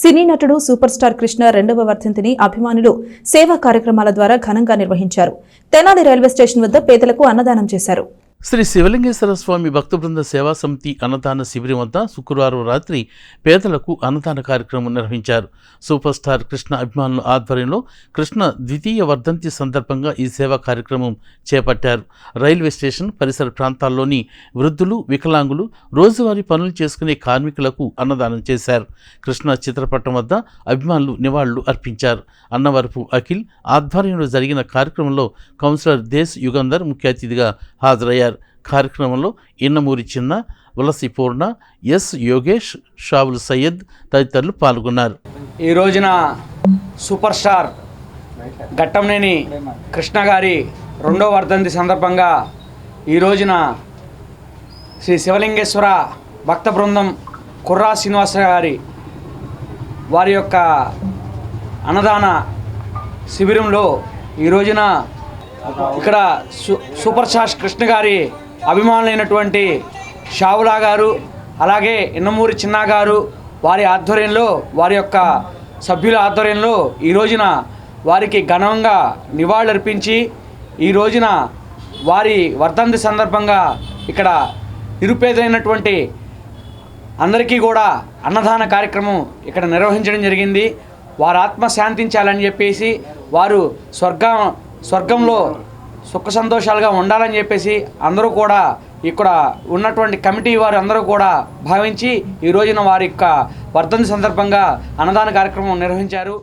సినీ నటుడు super star Krishna రెండవ వర్ధంతిని అభిమానులు సేవా కార్యక్రమాల ద్వారా ఘనంగా నిర్వహించారు. తెనాలి రైల్వే స్టేషన్ వద్ద పేదలకు అన్నదానం చేశారు. శ్రీ శివలింగేశ్వర స్వామి భక్త బృంద సేవా సమితి అన్నదాన శిబిరం వద్ద శుక్రవారం రాత్రి పేదలకు అన్నదాన కార్యక్రమం నిర్వహించారు. సూపర్ స్టార్ కృష్ణ అభిమానుల ఆధ్వర్యంలో కృష్ణ ద్వితీయ వర్ధంతి సందర్భంగా ఈ సేవా కార్యక్రమం చేపట్టారు. రైల్వే స్టేషన్ పరిసర ప్రాంతాల్లోని వృద్ధులు వికలాంగులు రోజువారీ పనులు చేసుకునే కార్మికులకు అన్నదానం చేశారు. కృష్ణ చిత్రపటం వద్ద అభిమానులు నివాళులు అర్పించారు. అన్నవరపు అఖిల్ ఆధ్వర్యంలో జరిగిన కార్యక్రమంలో కౌన్సిలర్ దేశ్ యుగంధర్ ముఖ్య అతిథిగా హాజరయ్యారు. కార్యక్రమంలో ఇన్నమూరి చిన్న వలసి పూర్ణ ఎస్ యోగేష్ షావుల్ సయ్యద్ తదితరులు పాల్గొన్నారు. ఈ రోజున సూపర్ స్టార్ ఘట్టంనేని కృష్ణ గారి రెండో వర్ధంతి సందర్భంగా ఈ రోజున శ్రీ శివలింగేశ్వర భక్త బృందం కుర్రా శ్రీనివాస గారి వారి యొక్క అన్నదాన శిబిరంలో ఈ రోజున ఇక్కడ సూపర్ స్టార్ కృష్ణ గారి అభిమానులైనటువంటి షావులా గారు అలాగే ఇన్నమూరి చిన్నా గారు వారి ఆధ్వర్యంలో వారి యొక్క సభ్యుల ఆధ్వర్యంలో ఈ రోజున వారికి ఘనంగా నివాళులర్పించి ఈ రోజున వారి వర్ధంతి సందర్భంగా ఇక్కడ నిరుపేదైనటువంటి అందరికీ కూడా అన్నదాన కార్యక్రమం ఇక్కడ నిర్వహించడం జరిగింది. వారు ఆత్మ శాంతించాలని చెప్పేసి వారు స్వర్గం స్వర్గంలో సుఖ సంతోషాలుగా ఉండాలని చెప్పేసి అందరూ కూడా ఇక్కడ ఉన్నటువంటి కమిటీ వారు అందరూ కూడా భావించి ఈ రోజున వారి యొక్క వర్ధంతి సందర్భంగా అన్నదాన కార్యక్రమం నిర్వహించారు.